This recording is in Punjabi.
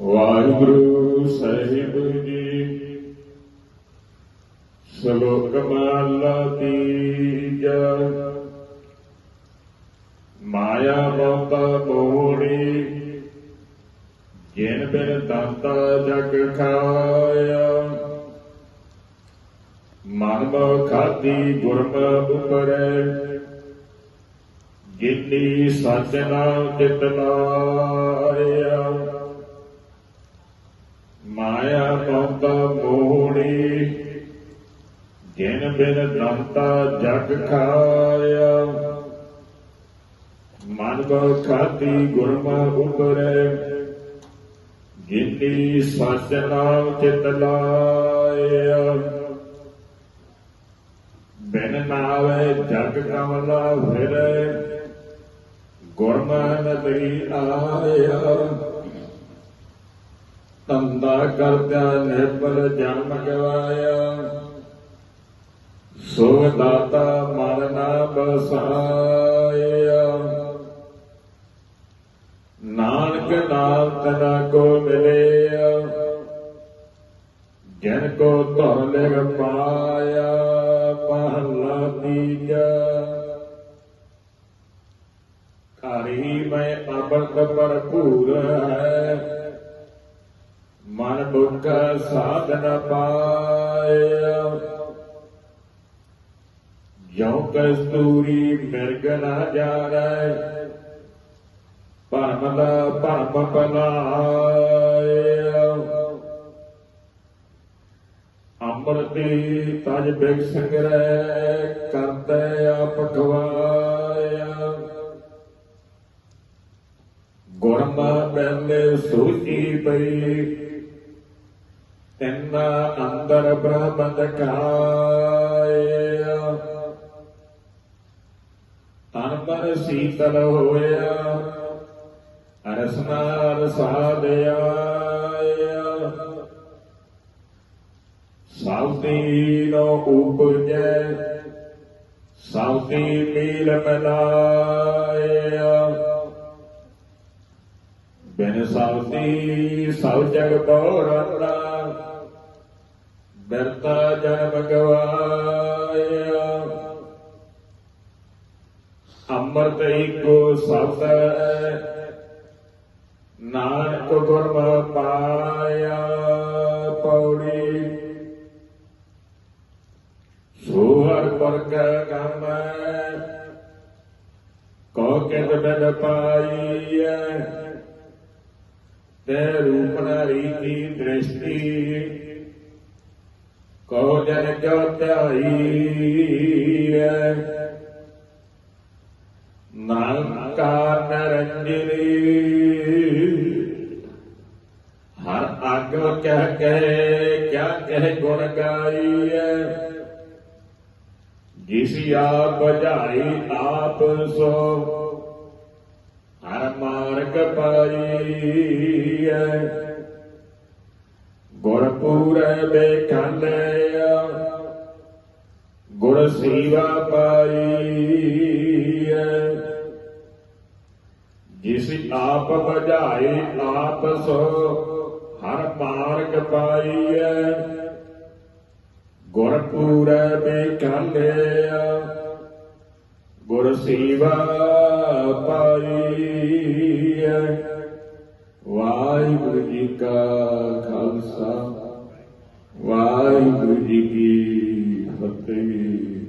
ਵਾਹਿਗੁਰੂ ਸਾਹਿਬ ਜੀ। ਸ਼ਲੋਕ ਮਾਲਾ ਤੀਜਾ ਮਾਇਆ ਮੋਤਾ ਮੋਹਣੀ, ਜਿਨ ਬਿਨ ਦਾਤਾ ਜਗ ਖਾਇਆ। ਮਨ ਮੋ ਖਾਦੀ ਗੁਰਮ ਉਪਰੈ, ਜਿਨੀ ਸਚ ਨਾਮ ਲਾਇਆ ਮਾਇਆ ਮੋਤਾ ਮੋਹਣੀ ਜਿਨ ਬਿਨ ਦੰਤਾ ਜਗ ਖਾਇਆ। ਮਨ ਕੋ ਖਾਤੀ ਗੁਰਮਾ ਉਪਰੈ, ਜਿਨੀ ਸਚ ਨਾਮ ਚਿਤ ਲਾਇਆ। ਬਿਨ ਨਾਵੇ ਜਗ ਕਮਲਾ ਫਿਰੈ ਗੁਰਮਨ ਤਈ ਆਇਆ। ਤੰਦਾ ਕਰਦਿਆ ਨਿਰਬਲ ਜਨਮ ਗਵਾਇਆ। ਸੋ ਦਾਤਾ ਮਨ ਨਾ ਬਸਾਇਆ। ਨਾਨਕ ਨਾਮ ਤਨਾ ਕੋ ਮਿਲਿਆ। ਜਨ ਕੋ ਧਰ ਲਿਖ ਪਾਇਆ ਪਹਲਾ ਤੀਜਾ ਕਾਰੀ ਮੈਂ ਅਬਰਤ ਭਰਪੂਰ ਹੈ। ਮਨ ਬੁੱਧ ਸਾਧਨ ਪਾਇਆ ਜੋ ਕਸਤੂਰੀ ਮਿਰਗ ਨਾ ਜਾਣੈ, ਭਰਮ ਦਾ ਭਰਮ ਪਲਾਇਆ ਅੰਮ੍ਰਿਤੀ ਤਜ ਬਿਗ ਸੰਗ੍ਰਹਿ ਕਰਤੇ ਆਪ ਗੁਰਮਾ ਬੰਦੇ ਸੂਚੀ ਪਈ ਤਿੰਨਾ ਅੰਦਰ ਬ੍ਰਹਮ ਦਕਾਇਆ ਤਨ ਮਨ ਸੀਤਲ ਹੋਇਆ ਅਰਸਨਾਰ ਸਾਧਿਆ ਸਾਉਤੀ ਨੋ ਉਪਜੈ ਸਾਉਤੀ ਮੀਲ ਮਲਾਇਆ ਬਿਨ ਸਾਉਤੀ ਸਭ ਜਗ ਬੋਰਤਾ ਬਿਰਤਾ ਜਨਮ ਗਵਾਇਆ ਅੰਮ੍ਰਿਤ ਏਕੋ ਸਬਦ ਨਾਨਕ ਗੁਰਮੁ ਪਾਇਆ ਪੌੜੀ। ਸੋਹਰ ਪਰਗ ਗਮ ਕੋ ਕਿਤ ਬਿਨ ਪਾਈਐ ਤੇ ਰੂਪ ਨ ਰੀਤੀ ਦ੍ਰਿਸ਼ਟੀ ਕੋ ਜਨ ਜੋ ਧਿਆਈਐ ਨਾਨਕਾ ਨਰੰਜਨੀ। ਹਰ ਆਗਮ ਕਹਿ ਕਹਿ ਕਿਆ ਕਹਿ ਗੁਣ ਗਾਈਐ। ਜਿਸ ਆਪ ਬੁਝਾਈ ਆਪ ਸੋ, ਹਰ ਮਾਰਗ ਪਾਈਐ। ਪੂਰੇ ਬੇਖੰਡਿਆ ਗੁਰ ਸੇਵਾ ਪਾਈ ਜਿਸ ਆਪ ਬੁਝਾਏ ਆਪ ਸੋ, ਹਰ ਮਾਰਗ ਪਾਈਐ। ਗੁਰ ਪੂਰੇ ਬੇਖੰਡਿਆ ਗੁਰ ਸੇਵਾ ਪਾਈਐ। ਵਾਹਿਗੁਰੂ ਜੀ ਕਾ ਖਾਲਸਾ। ਵਾਹਿਗੁਰੂ ਜੀ ਕੀ ਫਤਿਹ।